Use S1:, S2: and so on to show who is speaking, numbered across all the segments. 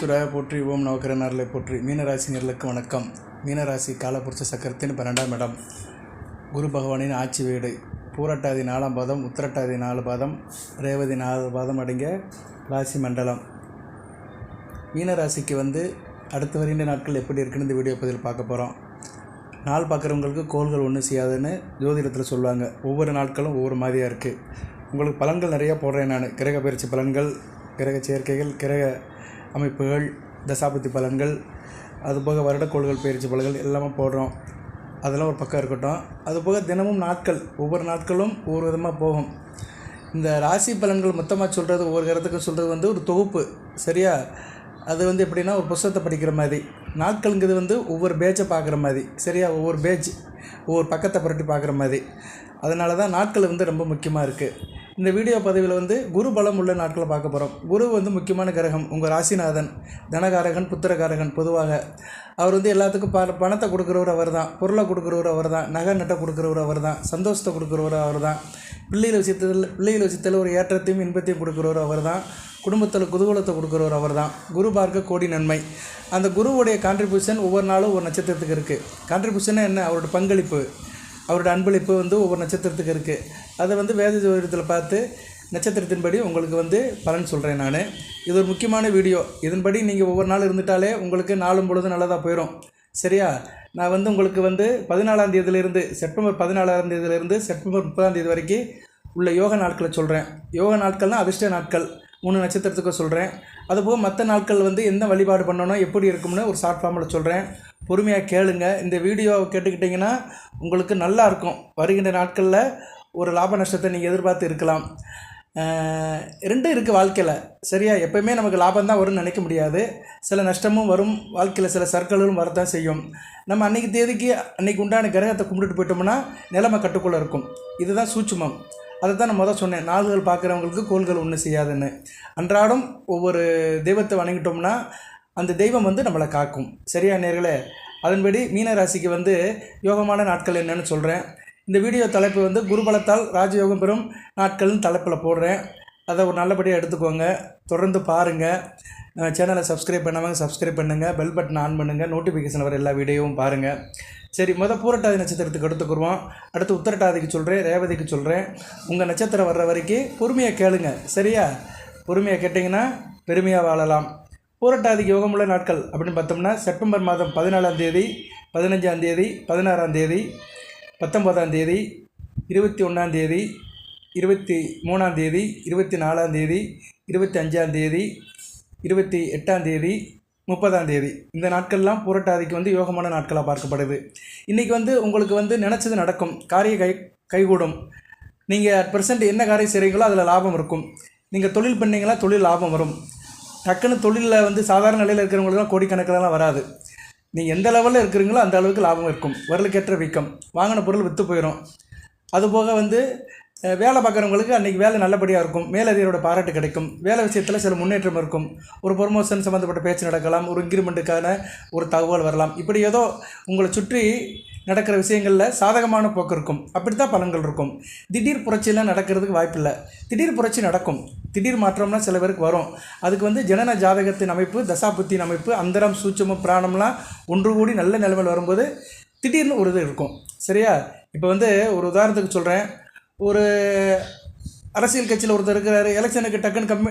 S1: ஈஸ்வராய போற்றி ஓம் நவக்கிரனார்களை போற்றி. மீனராசினியர்களுக்கு வணக்கம். மீனராசி காலபுருஷ சக்கரத்தின் பன்னெண்டாம் இடம். குரு பகவானின் ஆட்சி வீடு. பூரட்டாதி நாலாம் பாதம் உத்திரட்டாதி நாலு பாதம் ரேவதி நாலு பாதம் அடங்கிய ராசி மண்டலம். மீனராசிக்கு வந்து அடுத்து வருகின்ற நாட்கள் எப்படி இருக்குன்னு இந்த வீடியோ பதில் பார்க்க போகிறோம் நாள் பார்க்குறவங்களுக்கு கோள்கள் ஒன்றும் செய்யாதுன்னு ஜோதிடத்தில் சொல்லுவாங்க. ஒவ்வொரு நாட்களும் ஒவ்வொரு மாதிரியாக இருக்குது உங்களுக்கு பலன்கள் நிறையா போடுறேன் நான். கிரக பயிற்சி பலன்கள் கிரக சேர்க்கைகள் கிரக அமைப்புகள் தசாபதி பலன்கள் அதுபோக வருடக்கோள்கள் பயிற்சி பலன்கள் எல்லாமே போடுறோம். அதெல்லாம் ஒரு பக்கம் இருக்கட்டும். அதுபோக தினமும் நாட்கள் ஒவ்வொரு நாட்களும் ஒவ்வொரு விதமாக போகும். இந்த ராசி பலன்கள் மொத்தமாக சொல்கிறது ஒவ்வொரு கருத்துக்கும் சொல்கிறது வந்து ஒரு தொகுப்பு சரியா? அது வந்து எப்படின்னா ஒரு புஸ்தகத்தை படிக்கிற மாதிரி. நாட்கள்ங்கிறது வந்து ஒவ்வொரு பேஜை பார்க்குற மாதிரி சரியா? ஒவ்வொரு பேஜ் ஒவ்வொரு பக்கத்தை புரட்டி பார்க்குற மாதிரி. அதனால தான் நாட்கள் வந்து ரொம்ப முக்கியமாக இருக்குது இந்த வீடியோ பதிவில் வந்து குரு பலம் உள்ள நாட்களை பார்க்க போகிறோம் குரு வந்து முக்கியமான கிரகம். உங்கள் ராசிநாதன் தனகாரகன் புத்திரகாரகன் பொதுவாக. அவர் வந்து எல்லாத்துக்கும் ப பணத்தை கொடுக்குறவர் அவர் தான் பொருளை கொடுக்குறவர் அவர் தான் நகை நட்டை கொடுக்குறவர் அவர் தான் சந்தோஷத்தை கொடுக்குறவர் அவர் தான் பிள்ளைகள் விஷயத்தில் பிள்ளைகள் விஷயத்தில் ஒரு ஏற்றத்தையும் இன்பத்தையும் கொடுக்குறவர் அவர் தான் குடும்பத்தில் குதூகலத்தை கொடுக்குறவர் அவர் தான் குரு பார்க்க கோடி நன்மை. அந்த குருவுடைய கான்ட்ரிபியூஷன் ஒவ்வொரு நாளும் ஒரு நட்சத்திரத்துக்கு இருக்குது கான்ட்ரிபியூஷன் என்ன? அவரோட பங்களிப்பு. அவரோட அன்பளிப்பு வந்து ஒவ்வொரு நட்சத்திரத்துக்கு இருக்குது அதை வந்து வேத ஜோதிடத்தில் பார்த்து நட்சத்திரத்தின்படி உங்களுக்கு வந்து பலன் சொல்கிறேன் நான். இது ஒரு முக்கியமான வீடியோ. இதன்படி நீங்கள் ஒவ்வொரு நாள் இருந்துட்டாலே உங்களுக்கு நாளும் பொழுது நல்லதாக போயிடும் சரியா? நான் வந்து உங்களுக்கு வந்து பதினாலாம் தேதியிலிருந்து செப்டம்பர் பதினாலாம் தேதியிலிருந்து செப்டம்பர் முப்பதாம் தேதி வரைக்கும் உள்ள யோக நாட்களை சொல்கிறேன் யோக நாட்கள்னால் அதிர்ஷ்ட நாட்கள். மூணு நட்சத்திரத்துக்கு சொல்கிறேன் அதுபோக மற்ற நாட்கள் வந்து எந்த வழிபாடு பண்ணணும் எப்படி இருக்கும்னு ஒரு ஷார்ட் ஃபார்மில் சொல்கிறேன் பொறுமையாக கேளுங்க. இந்த வீடியோவை கேட்டுக்கிட்டிங்கன்னா உங்களுக்கு நல்லா இருக்கும். வருகின்ற நாட்களில் ஒரு லாப நஷ்டத்தை நீங்கள் எதிர்பார்த்து இருக்கலாம். ரெண்டும் இருக்குது வாழ்க்கையில். சரியா? எப்போயுமே நமக்கு லாபம் தான் வரும்னு நினைக்க முடியாது. சில நஷ்டமும் வரும். வாழ்க்கையில் சில சர்க்கிள்களும் வரத்தான் செய்யும். நம்ம அன்றைக்கி தேதிக்கு அன்றைக்கி உண்டான கிரகத்தை கும்பிட்டுட்டு போயிட்டோம்னா நிலைமை கட்டுக்குள்ளே இருக்கும். இதுதான் சூட்சுமம். அதை தான் நான் முதல் சொன்னேன். நாள்கள் பார்க்குறவங்களுக்கு கோள்கள் ஒன்றும் செய்யாதுன்னு. அன்றாடம் ஒவ்வொரு தெய்வத்தை வணங்கிட்டோம்னா அந்த தெய்வம் வந்து நம்மளை காக்கும். சரியா நேர்களே? அதன்படி மீனராசிக்கு வந்து யோகமான நாட்கள் என்னன்னு சொல்கிறேன் இந்த வீடியோ தலைப்பு வந்து குருபலத்தால் ராஜயோகம் பெறும் நாட்கள்னு தலைப்பில் போடுறேன். அதை ஒரு நல்லபடியாக எடுத்துக்கோங்க. தொடர்ந்து பாருங்கள் சேனலை சப்ஸ்கிரைப் பண்ணவங்க சப்ஸ்கிரைப் பண்ணுங்கள் பெல் பட்டன் ஆன் பண்ணுங்கள் நோட்டிஃபிகேஷன் வர எல்லா வீடியோவும் பாருங்கள் சரி மொதல் பூரட்டாதி நட்சத்திரத்துக்கு எடுத்துக்குருவோம் அடுத்து உத்தரட்டாதிக்கு சொல்கிறேன் ரேவதிக்கு சொல்கிறேன் உங்கள் நட்சத்திரம் வர்ற வரைக்கும் பொறுமையாக கேளுங்க சரியா? பொறுமையாக கேட்டிங்கன்னா பெருமையாக வாழலாம். பூரட்டாதிக்கு யோகமுள்ள நாட்கள் அப்படின்னு பார்த்தோம்னா செப்டம்பர் மாதம் பதினாலாம் தேதி பதினஞ்சாம் தேதி பதினாறாம் தேதி பத்தொம்போதாம் தேதி இருபத்தி ஒன்றாம் தேதி இருபத்தி மூணாம் தேதி இருபத்தி நாலாம் தேதி இருபத்தி அஞ்சாம் தேதி இருபத்தி எட்டாம் தேதி முப்பதாம் தேதி. இந்த நாட்கள்லாம் புரட்டாதிக்கு வந்து யோகமான நாட்களாக பார்க்கப்படுது. இன்றைக்கி வந்து உங்களுக்கு வந்து நினச்சது நடக்கும். காரிய கை கைகூடும். நீங்கள் அட் பர்சன்ட் என்ன காரியம் செய்கிறீங்களோ அதில் லாபம் இருக்கும். நீங்கள் தொழில் பண்ணிங்கன்னா தொழில் லாபம் வரும். டக்குன்னு தொழிலில் வந்து சாதாரண நிலையில் இருக்கிறவங்களுக்குலாம் கோடிக்கணக்கிலலாம் வராது. நீங்கள் எந்த லெவலில் இருக்கிறீங்களோ அந்த அளவுக்கு லாபம் இருக்கும். வரலுக்கேற்ற வீக்கம். வாங்கின பொருள் விற்று போயிடும் அதுபோக வந்து வேலை பார்க்குறவங்களுக்கு அன்றைக்கி வேலை நல்லபடியாக இருக்கும். மேலதிகாரியோட பாராட்டு கிடைக்கும். வேலை விஷயத்தில் சில முன்னேற்றம் இருக்கும். ஒரு ப்ரொமோஷன் சம்மந்தப்பட்ட பேச்சு நடக்கலாம். ஒரு இன்க்ரிமெண்ட்டுக்கான ஒரு தகவல் வரலாம். இப்படி ஏதோ உங்களை சுற்றி நடக்கிற விஷயங்களில் சாதகமான போக்கு இருக்கும். அப்படி தான் பலன்கள் இருக்கும். திடீர் புரட்சியெலாம் நடக்கிறதுக்கு வாய்ப்பில்லை. திடீர் புரட்சி நடக்கும். திடீர் மாற்றம்னா சில பேருக்கு வரும். அதுக்கு வந்து ஜனன ஜாதகத்தின் அமைப்பு தசாபுத்தியின் அமைப்பு அந்தரம் சூட்சமம் பிராணம்லாம் ஒன்று கூடி நல்ல நிலைமையில் வரும்போது திடீர்னு ஒரு இது இருக்கும். சரியா? இப்போ வந்து ஒரு உதாரணத்துக்கு சொல்கிறேன் ஒரு அரசியல் கட்சியில் ஒருத்தர் இருக்கிறாரு எலெக்ஷனுக்கு டக்குன்னு கம்மி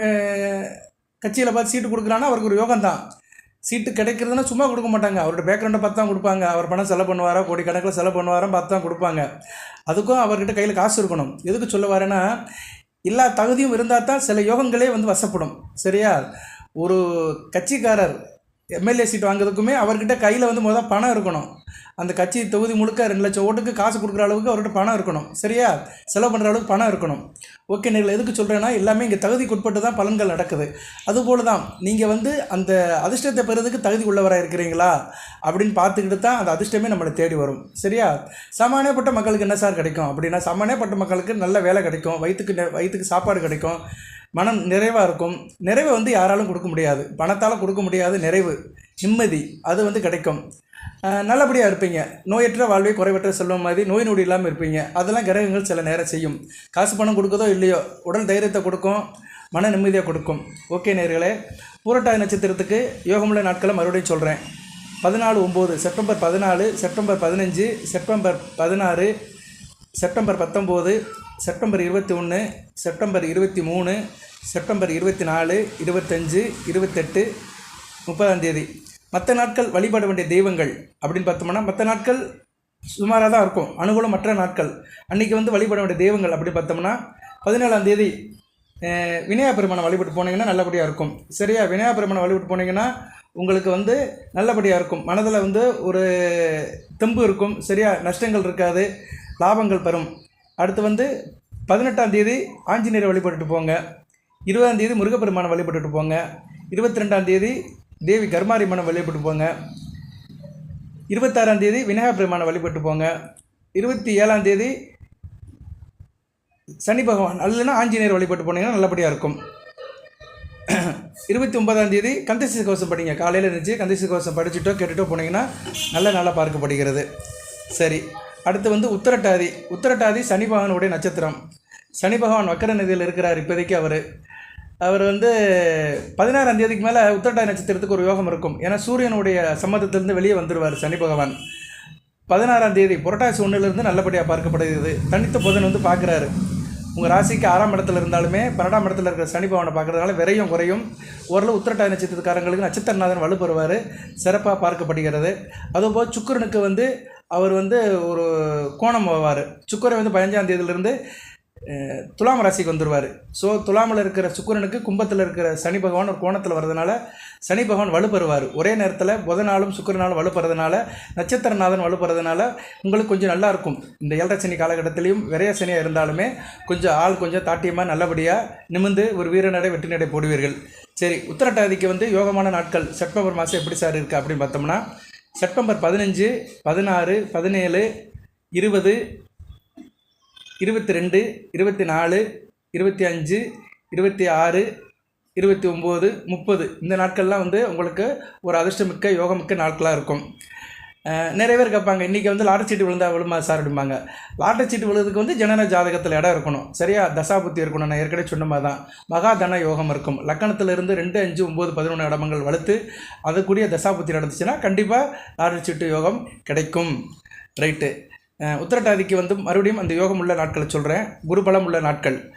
S1: கட்சியில் பார்த்து சீட்டு கொடுக்குறான்னா அவருக்கு ஒரு யோகம் தான். சீட்டு கிடைக்கிறதுனா சும்மா கொடுக்க மாட்டாங்க. அவரோட பேக்ரவுண்டை பார்த்து தான் கொடுப்பாங்க. அவர் பணம் செலவு பண்ணுவாரா கோடி கணக்கில் செலவு பண்ணுவாரா பார்த்து தான் கொடுப்பாங்க. அதுக்கும் அவர்கிட்ட கையில் காசு இருக்கணும். எதுக்கு சொல்ல வரேன்னா எல்லா தகுதியும் இருந்தால் தான் சில யோகங்களே வந்து வசப்படும். சரியா? ஒரு கட்சிக்காரர் எம்எல்ஏ சீட் வாங்குறதுக்குமே அவர்கிட்ட கையில் வந்து முதல் பணம் இருக்கணும். அந்த கட்சி தொகுதி முழுக்க ரெண்டு லட்சம் ஓட்டுக்கு காசு கொடுக்குற அளவுக்கு அவர்கிட்ட பணம் இருக்கணும். சரியா? செலவு பண்ணுற அளவுக்கு பணம் இருக்கணும். ஓகே நீங்கள் எதுக்கு சொல்கிறேன்னா எல்லாமே இங்கே தகுதிக்கு உட்பட்டு தான் பலன்கள் நடக்குது. அதுபோல் தான் நீங்கள் வந்து அந்த அதிர்ஷ்டத்தை பெறதுக்கு தகுதி உள்ளவராக இருக்கிறீங்களா அப்படின்னு பார்த்துக்கிட்டு தான் அந்த அதிர்ஷ்டமே நம்மளை தேடி வரும். சரியா? சாமானியப்பட்ட மக்களுக்கு என்ன சார் கிடைக்கும்? அப்படின்னா சாமானியப்பட்ட மக்களுக்கு நல்ல வேலை கிடைக்கும். வயிற்றுக்கு நெ- வயிற்றுக்கு சாப்பாடு கிடைக்கும். மனம் நிறைவாக இருக்கும். நிறைவை வந்து யாராலும் கொடுக்க முடியாது. பணத்தால் கொடுக்க முடியாது நிறைவு நிம்மதி அது வந்து கிடைக்கும். நல்லபடியாக இருப்பீங்க. நோயற்ற வாழ்வை குறைவற்ற செல்வம் மாதிரி நோய் நொடி இல்லாமல் இருப்பீங்க. அதெல்லாம் கிரகங்கள் சில நேரம் செய்யும். காசு பணம் கொடுக்குதோ இல்லையோ உடல் தைரியத்தை கொடுக்கும் மன நிம்மதியை கொடுக்கும். ஓகே நேர்களே பூரட்டாதி நட்சத்திரத்துக்கு யோகமுள்ள நாட்களை மறுபடியும் சொல்கிறேன் பதினாலு ஒம்பது செப்டம்பர் பதினாலு செப்டம்பர் பதினஞ்சு செப்டம்பர் பதினாறு செப்டம்பர் பத்தொம்போது செப்டம்பர் இருபத்தி ஒன்று செப்டம்பர் இருபத்தி மூணு செப்டம்பர் இருபத்தி நாலு இருபத்தஞ்சு இருபத்தெட்டு முப்பதாம் தேதி. மற்ற நாட்கள் வழிபட வேண்டிய தெய்வங்கள் அப்படின்னு பார்த்தோம்னா மற்ற நாட்கள் சுமாராக தான் இருக்கும். அனுகூலம் மற்ற நாட்கள். அன்றைக்கி வந்து வழிபட வேண்டிய தெய்வங்கள் அப்படி பார்த்தோம்னா பதினேழாம் தேதி விநாயகர் பெருமானை வழிபட்டு போனீங்கன்னா நல்லபடியாக இருக்கும். சரியா? விநாயகர் பெருமானை வழிபட்டு போனீங்கன்னா உங்களுக்கு வந்து நல்லபடியாக இருக்கும். மனதில் வந்து ஒரு தெம்பு இருக்கும். சரியா? நஷ்டங்கள் இருக்காது. லாபங்கள் பெறும் அடுத்து வந்து பதினெட்டாம் தேதி ஆஞ்சநேயரை வழிபட்டுட்டு போங்க. இருபதாம் தேதி முருகப்பெருமானை வழிபட்டுட்டு போங்க. இருபத்தி ரெண்டாம் தேதி தேவி கர்மாரியம்மனை வழிபட்டு போங்க. இருபத்தாறாம் தேதி விநாயகர் பெருமானை வழிபட்டு போங்க. இருபத்தி ஏழாம் தேதி சனி பகவான் அல்லனா ஆஞ்சநேயர் வழிபட்டு போனீங்கன்னா நல்லபடியாக இருக்கும். இருபத்தி ஒன்பதாம் தேதி கந்தசி கோஷம் படிங்க. காலையில் இருந்துச்சு கந்தசி கோஷம் படிச்சுட்டோ கேட்டுட்டோ போனீங்கன்னா நல்ல நாளாக பார்க்கப்படுகிறது. சரி. அடுத்து வந்து உத்தரட்டாதி. உத்தரட்டாதி சனி பகவானுடைய நட்சத்திரம். சனி பகவான் வக்கர நிதியில் இருக்கிறார் இப்போதைக்கு அவர். அவர் வந்து பதினாறாம் தேதிக்கு மேலே உத்தரட்டாதி நட்சத்திரத்துக்கு ஒரு யோகம் இருக்கும். ஏன்னா சூரியனுடைய சம்மதத்திலிருந்து வெளியே வந்துடுவார் சனி பகவான். பதினாறாம் தேதி புரட்டாசி ஒன்றிலிருந்து நல்லபடியாக பார்க்கப்படுகிறது. தனித்த புதன் வந்து பார்க்குறாரு. உங்கள் ராசிக்கு ஆறாம் இடத்துல இருந்தாலுமே பன்னெண்டாம் இடத்துல இருக்கிற சனி பகவானை பார்க்குறதுனால விரையும் குறையும். ஓரளவு உத்திரட்டாதி நட்சத்திரக்காரங்களுக்கு நட்சத்திரநாதன் வலுப்பெறுவார். சிறப்பாக பார்க்கப்படுகிறது. அதுபோல் சுக்கரனுக்கு வந்து அவர் வந்து ஒரு கோணம் போவார். சுக்கிரன் வந்து பதினஞ்சாம் தேதியிலிருந்து துலாம் ராசிக்கு வந்துடுவார் ஸோ துலாமில் இருக்கிற சுக்கிரனுக்கு கும்பத்தில் இருக்கிற சனி பகவான் ஒரு கோணத்தில் வர்றதுனால சனி பகவான் வலுப்பெறுவார். ஒரே நேரத்தில் புதனாலும் சுக்கரனாலும் வலுப்பெறதுனால நட்சத்திரநாதன் வலுப்பெறதுனால உங்களுக்கு கொஞ்சம் நல்லாயிருக்கும் இந்த ஏழரை சனி காலகட்டத்திலையும் விரைய சனியாக இருந்தாலுமே கொஞ்சம் ஆள் கொஞ்சம் தாட்டியமாக நல்லபடியாக நிமிந்து ஒரு வீரநடை வெற்றி நடை போடுவீர்கள். சரி உத்தரட்டாதிக்கு வந்து யோகமான நாட்கள். செப்டம்பர் மாதம் எப்படி சார் இருக்குது அப்படின்னு பார்த்தோம்னா செப்டம்பர் பதினஞ்சு பதினாறு பதினேழு இருபது இருபத்தி ரெண்டு இருபத்தி நாலு இருபத்தி அஞ்சு இருபத்தி ஆறு இருபத்தி ஒம்பது முப்பது. இந்த நாட்கள்லாம் வந்து உங்களுக்கு ஒரு அதிர்ஷ்டமிக்க யோகமிக்க நாட்களாக இருக்கும். நிறைய பேர் கேட்பாங்க இன்றைக்கி வந்து லாட்டரி சீட்டு விழுந்தா விழுமா சார் அப்படிம்பாங்க. லாட்டரி சீட்டு விழுதுக்கு வந்து ஜனன ஜாதகத்தில் இடம் இருக்கணும். சரியா? தசாபுத்தி இருக்கணும். நான் ஏற்கனவே சொன்ன மாதிரி தான் மகாதன யோகம் இருக்கும். லக்கணத்திலிருந்து ரெண்டு அஞ்சு ஒம்பது பதினொன்று இடமங்கள் வலுத்து அதுக்குரிய தசாபுத்தி நடந்துச்சுன்னா கண்டிப்பாக லாட்டரி சீட்டு யோகம் கிடைக்கும். ரைட்டு அஹ் உத்திரட்டாதிக்கு வந்து மறுபடியும் அந்த யோகம் உள்ள நாட்களை சொல்கிறேன் குருபலம் உள்ள நாட்கள்.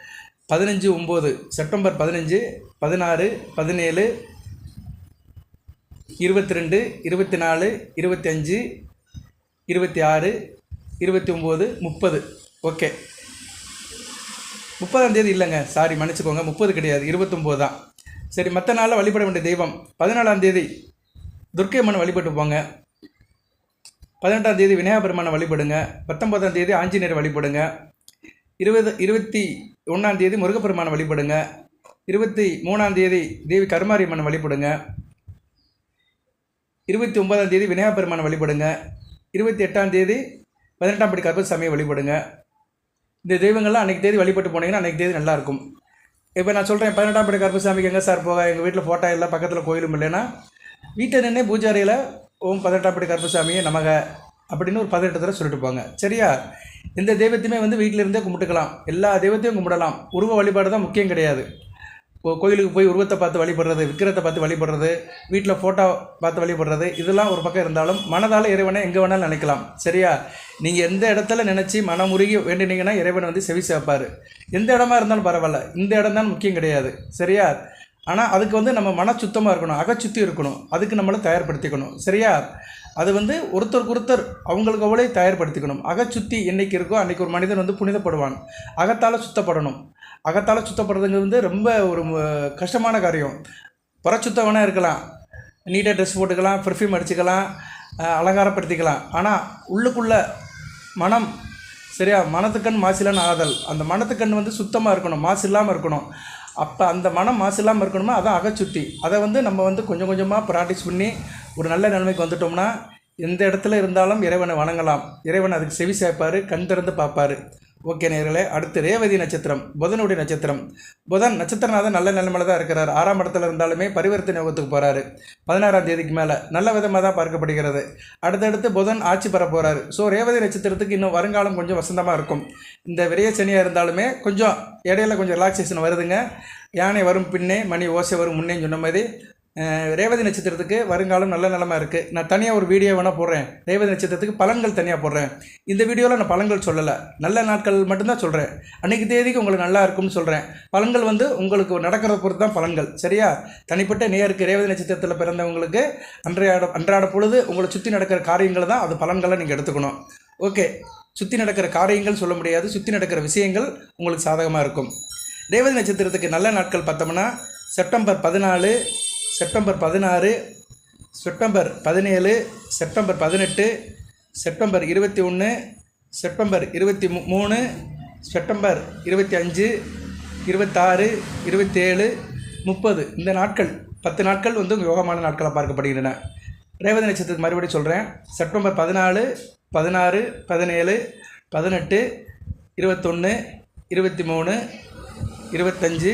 S1: பதினஞ்சு ஒம்பது செப்டம்பர் பதினஞ்சு பதினாறு பதினேழு இருபத்தி ரெண்டு இருபத்தி நாலு இருபத்தி அஞ்சு இருபத்தி ஆறு இருபத்தி ஒம்பது முப்பது. ஓகே. முப்பதாம் தேதி இல்லைங்க. சாரி மன்னிச்சுக்கோங்க. முப்பது கிடையாது. இருபத்தொம்போது தான். சரி மற்ற நாளில் வழிபட வேண்டிய தெய்வம். பதினாலாம் தேதி துர்க்கை அம்மன் வழிபட்டு போங்க. பதினெட்டாம் தேதி விநாயகர் பெருமானை வழிபடுங்க. பத்தொன்பதாம் தேதி ஆஞ்சநேயர் வழிபடுங்க. இருபது இருபத்தி ஒன்றாம் தேதி முருகப்பெருமானை வழிபடுங்க. இருபத்தி மூணாம் தேதி தேவி கருமாரியம்மனை வழிபடுங்க. இருபத்தி ஒன்பதாம் தேதி விநாயகர் பெருமானை வழிபடுங்க. இருபத்தி எட்டாம் தேதி பதினெட்டாம் படி கருப்பசாமியை வழிபடுங்க. இந்த தெய்வங்கள்லாம் அன்றைக்கி தேதி வழிபட்டு போனீங்கன்னா அன்றைக்கி தேதி நல்லாயிருக்கும். இப்போ நான் சொல்கிறேன் பதினெட்டாம் படி கருப்பசாமிக்கு எங்கே சார் போக எங்கள் வீட்டில் ஃபோட்டோ இல்லை பக்கத்தில் கோயிலும் இல்லைன்னா வீட்டில் நின்று பூஜாரியில் ஓம் பதினெட்டாம் படி கற்பசாமியை நமக அப்படின்னு ஒரு பதினெட்டு தடவை சொல்லிட்டு போங்க. சரியா? எந்த தெய்வத்தையுமே வந்து வீட்டிலிருந்தே கும்பிட்டுக்கலாம். எல்லா தெய்வத்தையும் கும்பிடலாம். உருவ வழிபாடு தான் முக்கியம் கிடையாது. கோயிலுக்கு போய் உருவத்தை பார்த்து வழிபடுறது விக்கிரத்தை பார்த்து வழிபடுறது வீட்டில் ஃபோட்டோ பார்த்து வழிபடுறது இதெல்லாம் ஒரு பக்கம் இருந்தாலும் மனதால் இறைவனை எங்கே வேணாலும் நினைக்கலாம். சரியா? நீங்கள் எந்த இடத்துல நினச்சி மனமுருகி வேண்டினீங்கன்னா இறைவனை வந்து செவி சேர்ப்பார் எந்த இடமா இருந்தாலும் பரவாயில்ல. இந்த இடம் தான் முக்கியம் கிடையாது. சரியா? ஆனால் அதுக்கு வந்து நம்ம மன சுத்தமாக இருக்கணும் அகச்சுத்தி இருக்கணும். அதுக்கு நம்மளை தயார்படுத்திக்கணும். சரியா? அது வந்து ஒருத்தருக்கு ஒருத்தர் அவங்களுக்கு அவளே தயார்படுத்திக்கணும். அகச்சுத்தி என்றைக்கு இருக்கோ அன்றைக்கி ஒரு மனிதன் வந்து புனிதப்படுவான். அகத்தால் சுத்தப்படணும். அகத்தால் சுத்தப்படுறதுங்கிறது வந்து ரொம்ப ஒரு கஷ்டமான காரியம். புற சுத்தம் வேணால் இருக்கலாம். நீட்டாக ட்ரெஸ் போட்டுக்கலாம் பெர்ஃப்யூம் அடிச்சுக்கலாம் அலங்காரப்படுத்திக்கலாம். ஆனால் உள்ளுக்குள்ள மனம் சரியா மனத்துக்கண் மாசிலான ஆதல். அந்த மனத்துக்கண் வந்து சுத்தமாக இருக்கணும் மாசு இல்லாமல் இருக்கணும். அப்போ அந்த மனம் மாசு இல்லாமல் இருக்கணுமா அதான் அகச்சுத்தி. அதை வந்து நம்ம வந்து கொஞ்சம் கொஞ்சமாக ப்ராக்டிஸ் பண்ணி ஒரு நல்ல நிலைமைக்கு வந்துட்டோம்னா எந்த இடத்துல இருந்தாலும் இறைவனை வணங்கலாம். இறைவன் அதுக்கு செவி சேர்ப்பார் கண் திறந்து பார்ப்பார். ஓகே நேர்களே அடுத்து ரேவதி நட்சத்திரம் புதனுடைய நட்சத்திரம். புதன் நட்சத்திரநாதன் நல்ல நிலைமையில தான் இருக்கிறார். ஆறாம் இடத்துல இருந்தாலுமே பரிவர்த்தனை யோகத்துக்கு போகிறாரு பதினாறாம் தேதிக்கு மேலே நல்ல விதமாக தான் பார்க்கப்படுகிறது. அடுத்தடுத்து புதன் ஆட்சி பெற போகிறாரு ஸோ ரேவதி நட்சத்திரத்துக்கு இன்னும் வருங்காலம் கொஞ்சம் வசந்தமாக இருக்கும். இந்த விரைய சனியாக இருந்தாலுமே கொஞ்சம் இடையில கொஞ்சம் ரிலாக்ஸேஷன் வருதுங்க. யானை வரும் பின்னே மணி ஓசை வரும் முன்னே சொன்ன மாதிரி ரேவதி நட்சத்திரத்துக்கு வருங்காலம் நல்ல நிலமை இருக்குது நான் தனியாக ஒரு வீடியோ வேணால் போடுறேன். ரேவதி நட்சத்திரத்துக்கு பழங்கள் தனியாக போடுறேன். இந்த வீடியோவில் நான் பழங்கள் சொல்லலை. நல்ல நாட்கள் மட்டும்தான் சொல்கிறேன் அன்றைக்கு தேதிக்கு உங்களுக்கு நல்லா இருக்கும்னு சொல்கிறேன் பழங்கள் வந்து உங்களுக்கு நடக்கிறத பொறுத்து தான் பழங்கள். சரியா? தனிப்பட்ட நேருக்கு ரேவதி நட்சத்திரத்தில் பிறந்தவங்களுக்கு அன்றையாட அன்றாட பொழுது உங்களை சுற்றி நடக்கிற காரியங்களை தான் அது பலன்களை நீங்கள் எடுத்துக்கணும். ஓகே. சுற்றி நடக்கிற காரியங்கள் சொல்ல முடியாது. சுற்றி நடக்கிற விஷயங்கள் உங்களுக்கு சாதகமாக இருக்கும். ரேவதி நட்சத்திரத்துக்கு நல்ல நாட்கள் பார்த்தோம்னா செப்டம்பர் பதினாலு செப்டம்பர் பதினாறு செப்டம்பர் பதினேழு செப்டம்பர் பதினெட்டு செப்டம்பர் இருபத்தி ஒன்று செப்டம்பர் இருபத்தி மூணு செப்டம்பர் இருபத்தி அஞ்சு இருபத்தாறு இருபத்தேழு முப்பது. இந்த நாட்கள் பத்து நாட்கள் வந்து யோகமான நாட்களாக பார்க்கப்படுகின்றன. ரேவதி நட்சத்திரத்துக்கு மறுபடியும் சொல்கிறேன் செப்டம்பர் பதினாலு பதினாறு பதினேழு பதினெட்டு இருபத்தொன்று இருபத்தி மூணு இருபத்தஞ்சு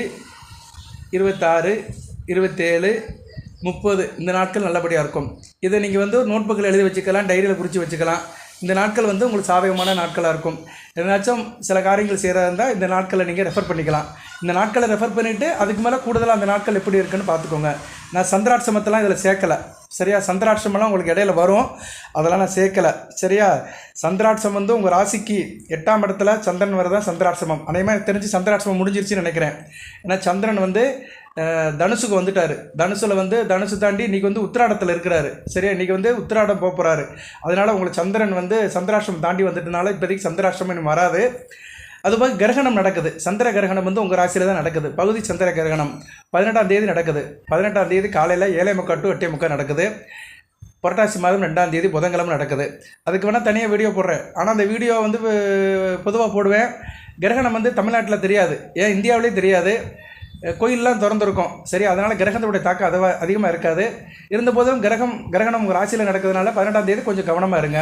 S1: இருபத்தாறு இருபத்தேழு முப்பது. இந்த நாட்கள் நல்லபடியாக இருக்கும். இதை நீங்கள் வந்து ஒரு நோட்புக்கில் எழுதி வச்சுக்கலாம் டைரியில் குறித்து வச்சுக்கலாம். இந்த நாட்கள் வந்து உங்களுக்கு சாதகமான நாட்களாக இருக்கும். எதனாச்சும் சில காரியங்கள் செய்கிறதா இருந்தால் இந்த நாட்களை நீங்கள் ரெஃபர் பண்ணிக்கலாம். இந்த நாட்களை ரெஃபர் பண்ணிவிட்டு அதுக்கு மேலே கூடுதலாக அந்த நாட்கள் எப்படி இருக்குன்னு பார்த்துக்கோங்க. நான் சந்திராட்சமத்தெல்லாம் இதில் சேர்க்கலை. சரியா? சந்திராட்சமெல்லாம் உங்களுக்கு இடையில வரும். அதெல்லாம் நான் சேர்க்கலை. சரியா? சந்திராட்சம் வந்து உங்கள் ராசிக்கு எட்டாம் இடத்துல சந்திரன் வரதான் சந்திராட்சமம். அதே மாதிரி தெரிஞ்சு சந்திராட்சமம் முடிஞ்சிருச்சுன்னு நினைக்கிறேன். ஏன்னா சந்திரன் வந்து தனுஷுக்கு தனுசுக்கு வந்துட்டார். தனுசில் வந்து தனுசு தாண்டி இன்றைக்கி வந்து உத்திராடத்தில் இருக்கிறாரு. சரியா? இன்றைக்கி வந்து உத்திராடம் போக போகிறாரு அதனால் உங்களுக்கு சந்திரன் வந்து சந்திராஷ்டிரம் தாண்டி வந்துட்டனால இப்போதைக்கு சந்திராஷ்டிரம் இன்னும் வராது. அதுபோல் கிரகணம் நடக்குது. சந்திர கிரகணம் வந்து உங்கள் ராசியில் தான் நடக்குது. பகுதி சந்திர கிரகணம் பதினெட்டாம் தேதி நடக்குது. பதினெட்டாம் தேதி காலையில் ஏழை முக்கால் டு எட்டே முக்கால் நடக்குது. புரட்டாசி மாதம் ரெண்டாம் தேதி புதன்கிழமை நடக்குது. அதுக்கு வேணால் தனியாக வீடியோ போடுறேன். ஆனால் அந்த வீடியோ வந்து பொதுவாக போடுவேன். கிரகணம் வந்து தமிழ்நாட்டில் தெரியாது. ஏன்? இந்தியாவிலே தெரியாது. கோயிலெலாம் திறந்துருக்கும். சரி அதனால் கிரகத்தோடைய தாக்கம் அது அதிகமாக இருக்காது. இருந்தபோதும் கிரகம் கிரகணம் உங்கள் ராசியில் நடக்கிறதுனால பதினெட்டாம் தேதி கொஞ்சம் கவனமாக இருங்க.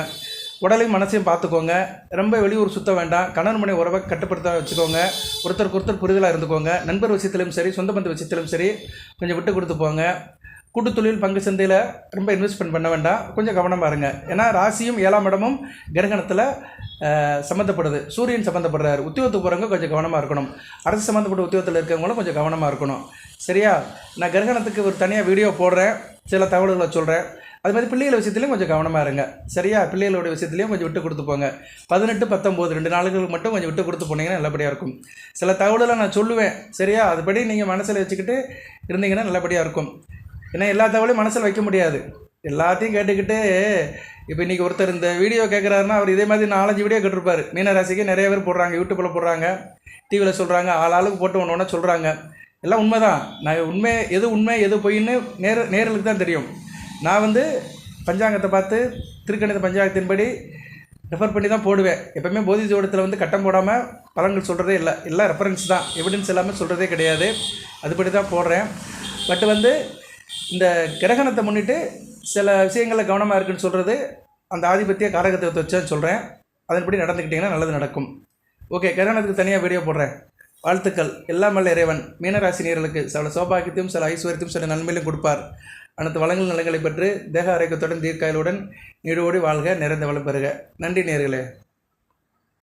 S1: உடலையும் மனசையும் பார்த்துக்கோங்க. ரொம்ப வெளியூர் சுத்த வேண்டாம். கணவன் மனை உறவை கட்டுப்படுத்த வச்சுக்கோங்க. ஒருத்தருக்கு ஒருத்தர் புரிதலாக இருந்துக்கோங்க. நண்பர் விஷயத்திலும் சரி சொந்த பந்த விஷயத்திலும் சரி கொஞ்சம் விட்டு கொடுத்து போங்க. கூட்டுத்தொழில் பங்கு சந்தையில் ரொம்ப இன்வெஸ்ட்மெண்ட் பண்ண வேண்டாம். கொஞ்சம் கவனமாக இருங்க. ஏன்னா ராசியும் ஏழாம் இடமும் கிரகணத்தில் சம்மந்தப்படுது சூரியன் சம்மந்தப்படுறாரு உத்தியோகத்துக்கு போகிறவங்க கொஞ்சம் கவனமாக இருக்கணும். அரசு சம்மந்தப்பட்ட உத்தியோகத்தில் இருக்கிறவங்களும் கொஞ்சம் கவனமாக இருக்கணும். சரியா? நான் கிரகணத்துக்கு ஒரு தனியாக வீடியோ போடுறேன். சில தகவல்களை சொல்கிறேன் அது மாதிரி பிள்ளைகள் விஷயத்துலையும் கொஞ்சம் கவனமாக இருங்க. சரியா? பிள்ளைகளோட விஷயத்துலையும் கொஞ்சம் விட்டு கொடுத்து போங்க. பதினெட்டு பத்தொம்போது ரெண்டு நாளுகளுக்கு மட்டும் கொஞ்சம் விட்டு கொடுத்து போனீங்கன்னா நல்லபடியாக இருக்கும். சில தகவல்களை நான் சொல்லுவேன். சரியா? அதுபடி நீங்கள் மனசில் வச்சுக்கிட்டு இருந்தீங்கன்னா நல்லபடியாக இருக்கும். ஏன்னா எல்லா தகவலையும் மனசில் வைக்க முடியாது. எல்லாத்தையும் கேட்டுக்கிட்டு இப்போ இன்றைக்கி ஒருத்தர் இந்த வீடியோ கேட்குறாருன்னா அவர் இதே மாதிரி நாலஞ்சு வீடியோ கேட்டிருப்பார். மீனராசிக்கு நிறைய பேர் போடுறாங்க யூடியூப்பில் போடுறாங்க டிவியில் சொல்கிறாங்க ஆள் ஆளுக்கு போட்டு ஒன்று ஒன்றா சொல்கிறாங்க எல்லாம் உண்மை தான் நான் உண்மை எது உண்மை எது பொய்ன்னு நேர நேரலுக்கு தான் தெரியும். நான் வந்து பஞ்சாங்கத்தை பார்த்து திருக்கணித பஞ்சாங்கத்தின்படி ரெஃபர் பண்ணி தான் போடுவேன். எப்பவுமே போதி ஜோடத்தில் வந்து கட்டம் போடாமல் பலன்கள் சொல்கிறதே இல்லை. எல்லாம் ரெஃபரன்ஸ் தான். எவிடன்ஸ் எல்லாமே சொல்கிறதே கிடையாது. அதுபடி தான் போடுறேன். பட் வந்து இந்த கிரகணத்தை முன்னிட்டு சில விஷயங்களில் கவனமாக இருக்குன்னு சொல்கிறது அந்த ஆதிபத்திய காரகத்தை வச்சு சொல்கிறேன் அதன்படி நடந்துக்கிட்டிங்கன்னா நல்லது நடக்கும். ஓகே கிரகணத்துக்கு தனியாக வீடியோ போடுறேன். வாழ்த்துக்கள். எல்லாம் வல்ல இறைவன். மீனராசினியர்களுக்கு சில சௌபாகியத்தையும் சில ஐஸ்வர்யத்தையும் சில நன்மையிலும் கொடுப்பார். அனைத்து வளங்கள் நலங்களை பெற்று தேக ஆரோக்கியத்துடன் தீர்க்காயலுடன் நீடோடி வாழ்க நிறைந்த வளம் பெறுக. நன்றி நேர்களே.